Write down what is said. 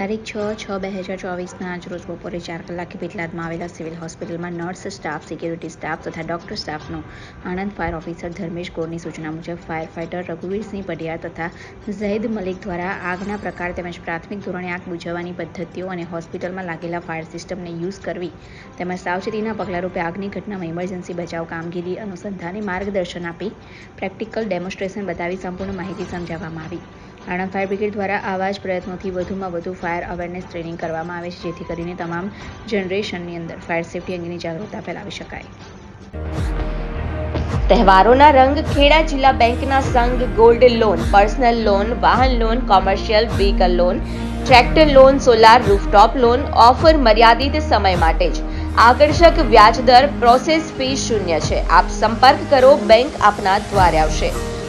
તારીખ છ છ બે હજાર ચોવીસના રોજ બપોરે ચાર કલાકે પેટલાદમાં આવેલા સિવિલ હોસ્પિટલમાં નર્સ સ્ટાફ, સિક્યુરિટી સ્ટાફ તથા ડોક્ટર સ્ટાફનો આણંદ ફાયર ઓફિસર ધર્મેશ ગોરની સૂચના મુજબ ફાયર ફાઇટર રઘુવીરસિંહ પઢિયાર તથા ઝૈદ મલિક દ્વારા આગના પ્રકાર તેમજ પ્રાથમિક ધોરણે આગ બુઝાવવાની પદ્ધતિઓ અને હોસ્પિટલમાં લાગેલા ફાયર સિસ્ટમને યુઝ કરવી તેમજ સાવચેતીના પગલાંરૂપે આગની ઘટનામાં ઇમરજન્સી બચાવ કામગીરી અનુસંધાને માર્ગદર્શન આપી પ્રેક્ટિકલ ડેમોન્સ્ટ્રેશન બતાવી સંપૂર્ણ માહિતી સમજાવવામાં આવી. આણંદ ફાયર બ્રિગેડ દ્વારા આવા જ પ્રયત્નોથી વધુમાં વધુ ફાયર અવેરનેસ ટ્રેનિંગ કરવામાં આવે છે, જેથી કરીને તમામ જનરેશનની અંદર ફાયર સેફટી અંગેની જાગૃતતા ફેલાવી શકાય. તહેવારોના રંગ ખેડા જિલ્લા બેંકના સંઘ ગોલ્ડ લોન, પર્સનલ લોન, વાહન loan, commercial vehicle loan, tractor loan, solar rooftop loan, offer મર્યાદિત સમય માટે જ. આકર્ષક વ્યાજદર પ્રોસેસ ફી શૂન્ય છે. આપ સંપર્ક કરો, બેંક આપના દ્વારે આવશે.